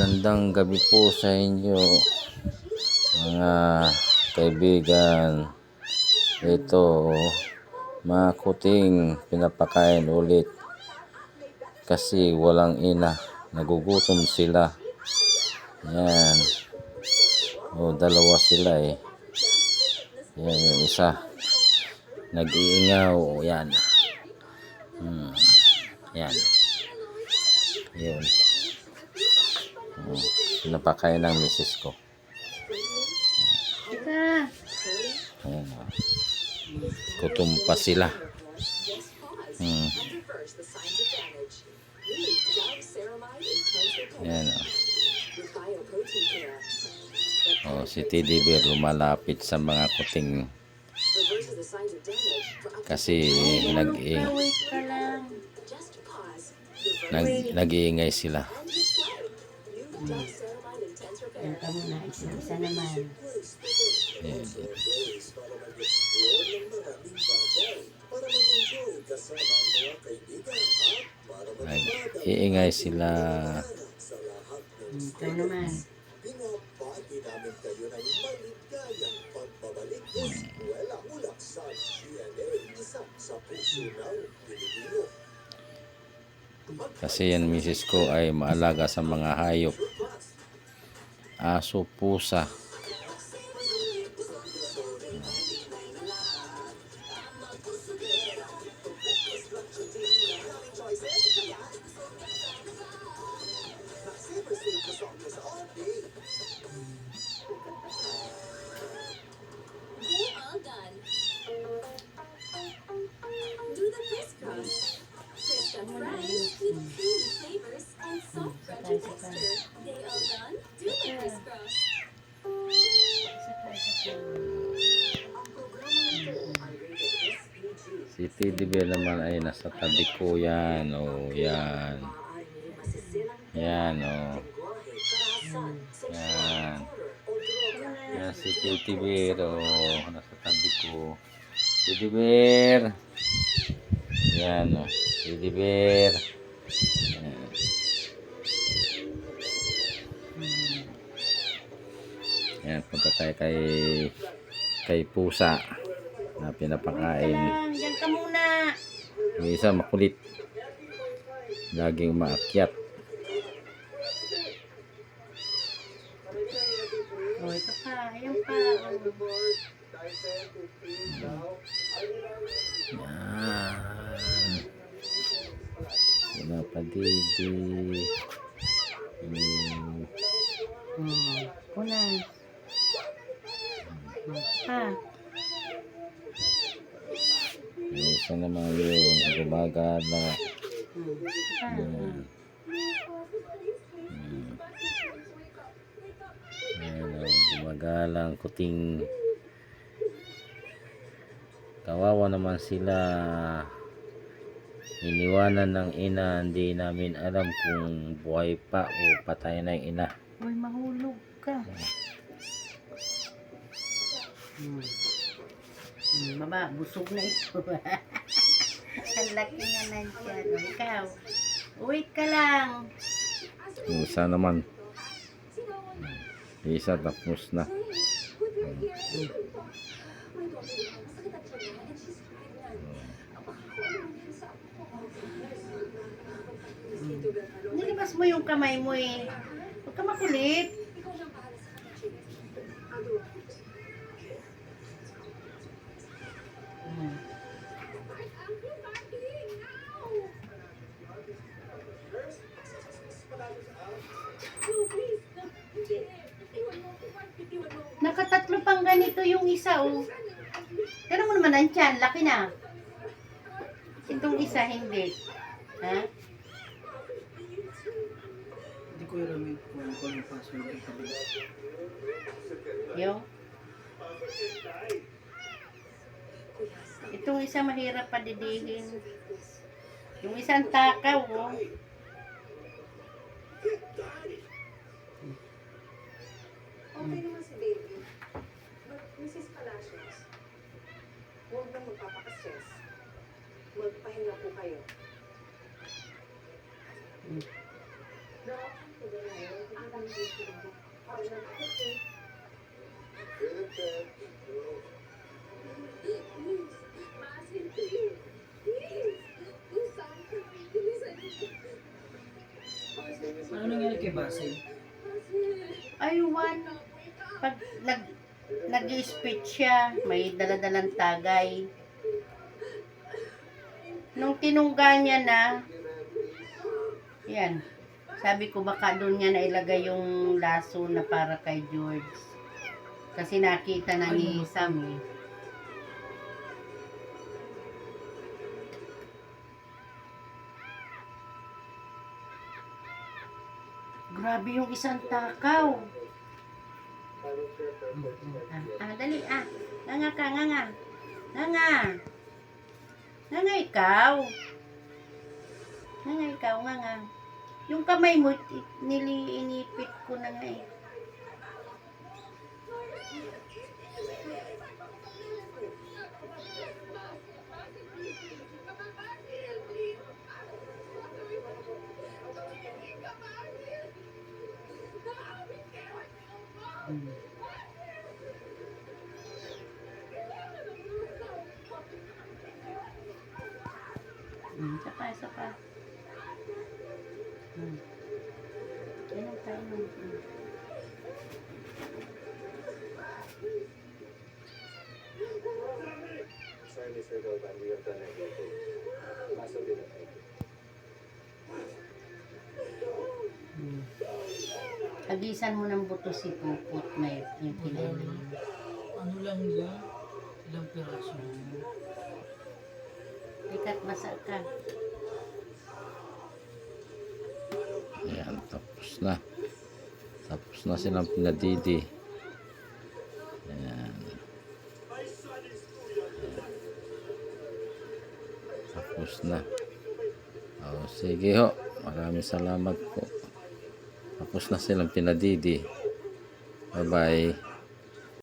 Magandang gabi po sa inyo mga kaibigan. Ito, mga kuting pinapakain ulit kasi walang ina. Nagugutom sila. Yan. O, dalawa sila eh. Yan yung isa. Nag-iingaw. Yan. Hmm. Yan. Yun. Pinapakain ng misis ko. Ayan. o. Gutom pa sila. Hmm. Ayan. o. Oh, si Teddy Bear lumalapit sa mga kuting kasi nag ka lang. nag nag-iingay sila. Yan ka muna, isa-isa naman. Ayan. Nag-iingay sila. Hmm, Ito naman. Kasi yan misis ko ay maalaga sa mga hayop. Aso, pusa. Si Teddy naman ay nasa tabi ko yan. O, yan. Yan, o. Yan. Yan si Teddy o. Nasa tabi ko. Teddy. Yan, o. Teddy Bear. Yan. Yan, punta tayo kay kay pusa na pinapakain. Ka muna. Isa makulit. Laging maakyat. O, ito pa, ayan pa. Yan. Wala pa didi. Hmm. Hmm, punas. Hmm, pa. Yung isa yung gumagala. Hmm, pa. Hmm. Hmm. Ayan gumagalang kuting. Kawawa naman sila. Iniwanan ng ina, hindi namin alam kung buhay pa o patay na yung ina. Uy, mahulog ka. Hmm. Hmm, baba, busog na ito. Ang laki na nandyan. O, Ikaw, wait ka lang. Yung isa naman. Yung isa tapos na. Nilabas mo yung kamay mo eh. Huwag ka makulit. Isa oh. Pero mo naman ang tiyan, laki na. Itong isa hindi. Ha? Hindi ko alam yung kung ano yung password ng kabila. Yo. Itong isa mahirap padidihin. Yung isang takaw, oh. Okay naman si baby. But Mrs. Palacios, huwag na magpapakas-stress. Magpahinga po kayo. Mm. I Ano nangyari kay Basil? Ay, one. Pag nag, nag-speech siya, may daladalang tagay. Nung tinungga niya na, yan, sabi ko baka doon niya nailagay yung laso na para kay George. Kasi nakita na ni Sam eh. Grabe yung isang takaw. Ah, ah, dali ah. Nga ka, nga nga. Nga nga. Nga nga ikaw. Nga nga ikaw, nga nga. Yung kamay mo, i- nili, inipit ko na nga eh. Hmm. Hmm, isa pa, isa pa. Hmm. Inom ka, inom. Hmm. Sorry, Mr. Galvan, we have done everything. Kaso din ang Hmm. Hagisan mo ng buto si Puput may yung kinain. Ano lang yan? Ilang piraso? Ikat basa ka. Ayan, tapos na. Tapos na silang pinadidi. Ayan. Tapos na. O, sige ho. Maraming salamat po. Tapos na silang pinadidi. Bye-bye.